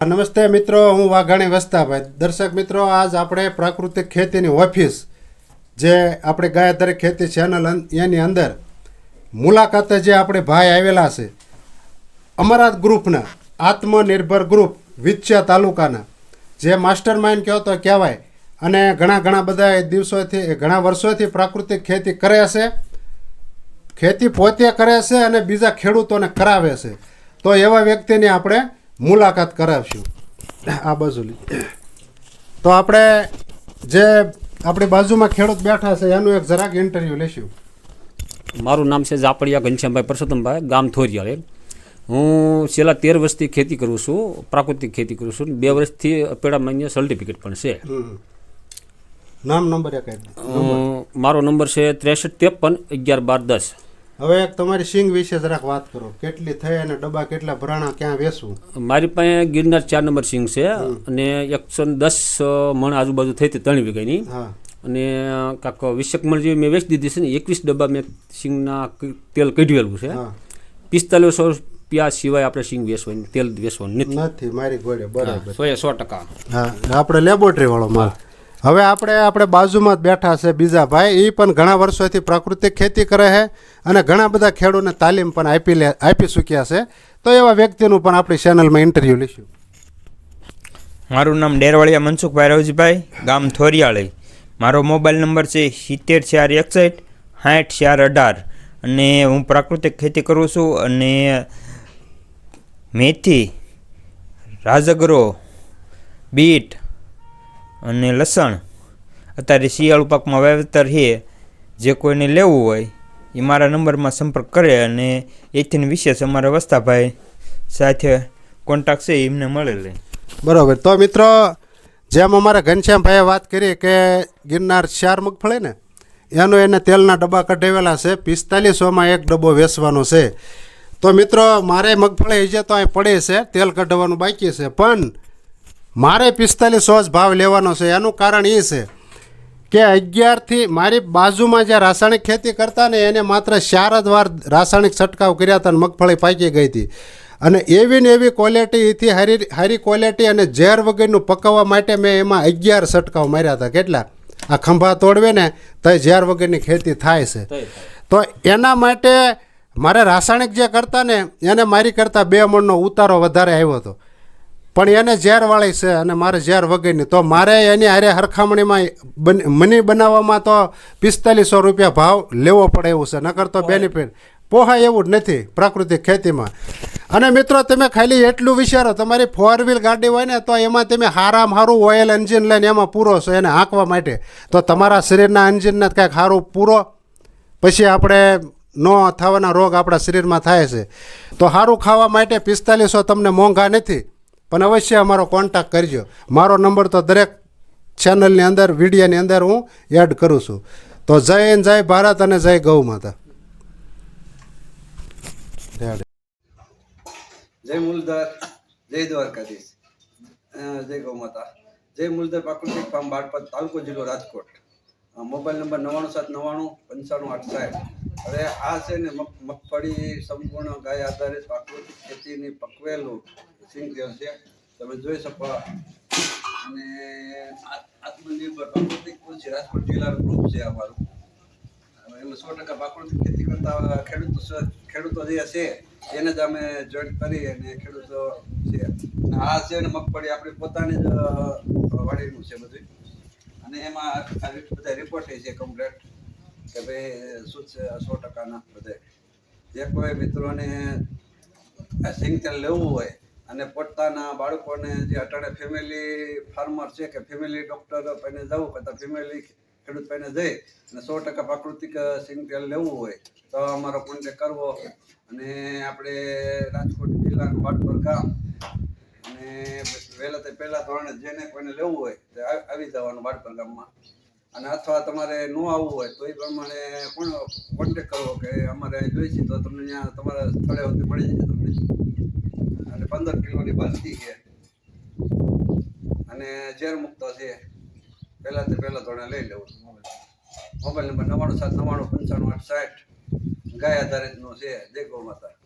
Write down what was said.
નમસ્તે મિત્રો, હું વાઘાણી વસ્તાભાઈ. દર્શક મિત્રો, આજ આપણે પ્રાકૃતિક ખેતીની ઓફિસ જે આપણે ગાયધરી ખેતી ચેનલ એની અંદર મુલાકાતે જે આપણે ભાઈ આવેલા છે, અમરાત ગ્રુપના આત્મનિર્ભર ગ્રુપ વિચ્યા તાલુકાના, જે માસ્ટર માઇન્ડ કહો તો કહેવાય, અને ઘણા ઘણા બધા દિવસોથી ઘણા વર્ષોથી પ્રાકૃતિક ખેતી કરે છે, ખેતી પોતે કરે છે અને બીજા ખેડૂતોને કરાવે છે. તો એવા વ્યક્તિને આપણે મુલાકાત કરાવશું. આ બાજુ તો આપણે જે આપણી બાજુમાં ખેડૂત બેઠા છે એનું એક જરાક ઇન્ટરવ્યૂ લેશું. મારું નામ છે ઝાપડિયા ઘનશ્યામભાઈ પરસોત્તમભાઈ ગામ થોરિયાળે. હું છેલ્લા તેર વર્ષથી ખેતી કરું છું પ્રાકૃતિક ખેતી કરું છું બે વર્ષથી પેડા માન્ય સર્ટિફિકેટ પણ છે. નામ નંબર મારો નંબર છે ત્રેસઠ ત્રેપન અગિયાર બાર દસ. હવે તમારી સિંગ વિશે જરાક વાત કરો. કેટલી થઈ અને ડબ્બા કેટલા ભરાણા ક્યાં વેચવું? મારી પાસે ગિરનાર ચાર નંબર સિંગ છે અને એકસો દસ મણ આજુબાજુ થઈ હતી ત્રણ વીઘાની. અને કાંક વીસેક મણ જેવી મેં વેચી દીધી છે ને એકવીસ ડબ્બા મેં સિંગના તેલ કઢવેલું છે. પિસ્તાલીસો રૂપિયા સિવાય આપણે સિંગ વેચવાની તેલ વેચવાનું નથી. મારી ગોળે બરાબર. સો સો ટકા. હા આપણે લેબોરેટરી વાળો માલ. હવે આપણે આપણે બાજુમાં જ બેઠા છે બીજા ભાઈ. એ પણ ઘણા વર્ષોથી પ્રાકૃતિક ખેતી કરે છે અને ઘણા બધા ખેડૂતને તાલીમ પણ આપી લે, આપી ચૂક્યા છે. તો એવા વ્યક્તિનું પણ આપણી ચેનલમાં ઇન્ટરવ્યૂ લઈશું. મારું નામ ડેરવાળિયા મનસુખભાઈ રવજીભાઈ, ગામ થોરિયાળી. મારો મોબાઈલ નંબર છે સિત્તેર ચાર એકસઠ સાઠ ચાર અઢાર. અને હું પ્રાકૃતિક ખેતી કરું છું અને મેથી, રાજગરો, બીટ અને લસણ. અત્યારે શિયાળુ પાકમાં વાવેતર છે. જે કોઈને લેવું હોય એ મારા નંબરમાં સંપર્ક કરે અને એથી વિશેષ અમારા વસ્તાભાઈ સાથે કોન્ટેક્ટ છે એમને મળેલી બરાબર. તો મિત્રો, જેમ અમારા ઘનશ્યામભાઈએ વાત કરી કે ગિરનાર ચાર મગફળી ને, એનો એને તેલના ડબ્બા કઢાવેલા છે, પિસ્તાલીસોમાં એક ડબ્બો વેચવાનો છે. તો મિત્રો, મારે મગફળી હજી તો અહીં પડે છે, તેલ કઢાવવાનું બાકી છે. પણ મારે પિસ્તાલીસો જ ભાવ લેવાનો છે. એનું કારણ એ છે કે અગિયારથી મારી બાજુમાં જે રાસાયણિક ખેતી કરતા ને એને માત્ર ચાર જ વાર રાસાયણિક છંટકાવ કર્યા હતા અને મગફળી પાકી ગઈ હતી. અને એવી ને એવી ક્વોલિટી એથી હારી હારી ક્વોલિટી અને ઝેર વગરનું પકવવા માટે મેં એમાં અગિયાર છંટકાવ માર્યા હતા. કેટલા? આ ખંભા તોડવે ને તો ઝેર વગરની ખેતી થાય છે. તો એના માટે મારે રાસાયણિક જે કરતા ને એને મારી કરતાં બે મણનો ઉતારો વધારે આવ્યો હતો. પણ એને ઝેરવાળી છે અને મારે ઝેર વગરની. તો મારે એની હારે હરખામણીમાં બન- મની બનાવવામાં તો પિસ્તાલીસો રૂપિયા ભાવ લેવો પડે એવું છે. નકર તો બેનિફિટ. પોહાય એવું જ નથી પ્રાકૃતિક ખેતીમાં. અને મિત્રો તમે ખાલી એટલું વિચારો તમારી ફોર વ્હીલ ગાડી હોય ને તો એમાં તમે હારામ સારું ઓઇલ એન્જિન લઈને એમાં પૂરો છો એને હાંકવા માટે. તો તમારા શરીરના એન્જિનને કાંઈક સારું પૂરો. પછી આપણે ન થવાના રોગ આપણા શરીરમાં થાય છે. તો સારું ખાવા માટે પિસ્તાલીસો તમને મોંઘા નથી. પણ અવશ્ય અમારો કોન્ટેક્ટ કરજો. મારો નંબર તો દરેક ચેનલની અંદર વિડીયોની અંદર હું એડ કરું છું. તો જય હિન્દ, જય ભારત અને જય ગૌ માતા. જય મુલધર, જય દ્વારકાધીશ. જય ગૌ માતા. જય મુલધર પ્રાકૃતિક ફાર્મ બાળપત તાલુકો જિલ્લો રાજકોટ. મોબાઈલ નંબર નવ્વાણું સાત નવ્વાણું પંચાણું આઠ સાહેબ હવે આ છે ને મગ, મગફળી સંપૂર્ણ ગાય આધારિત પ્રાકૃતિક ખેતીની પકવેલું સિંગ તેલ છે. તમે જોઈ શકો. અને આત્મનિર્ભર પ્રાકૃતિક કૃષિ રાજકોટ જિલ્લાનું ગ્રુપ છે અમારું. એમાં સો ટકા પ્રાકૃતિક ખેતી કરતા ખેડૂતો ખેડૂતો જે છે, એને જ અમે જોઈન્ટ કરી અને ખેડૂતો છે. અને આ છે ને મગફળી આપણી પોતાની જ વાડીનું છે બધું. અને એમાં બધા રિપોર્ટ છે કમ્પ્લેટ કે ભાઈ શું છે, સો ટકાના બધે. જે કોઈ મિત્રોને આ સિંગ તેલ લેવું હોય અને પોતાના બાળકોને જે અટાણે ફેમિલી ફાર્મર છે કે ફેમિલી ડૉક્ટર પાસે જવું કરતાં ફેમિલી ખેડૂત પાસે જઈ અને સો ટકા પ્રાકૃતિક સિંગ તેલ લેવું હોય તો અમારો કોન્ટેક કરવો. અને આપણે રાજકોટ જિલ્લાનું વાટપર ગામ અને વહેલા તે પહેલાં ધોરણે જેને કોઈને લેવું હોય તે આવી જવાનું વાટપર ગામમાં. અને અથવા તમારે ન આવવું હોય તો એ પ્રમાણે કોણ કોન્ટેક કરવો કે અમારે જોઈશે તો તમને ત્યાં તમારા સ્થળે સુધી મળી જશે તમને. અને પંદર કિલોની બનતી છે. અને ઝેર મુક્ત છે. પહેલા તે પહેલાં ધોરણે લઈ લેવું મોબાઈલ નંબર નવ્વાણું સાત, નવ્વાણું, પંચાણું, આઠ, સાઠ, ગાય આધારિતનો છે. દેખો માતા.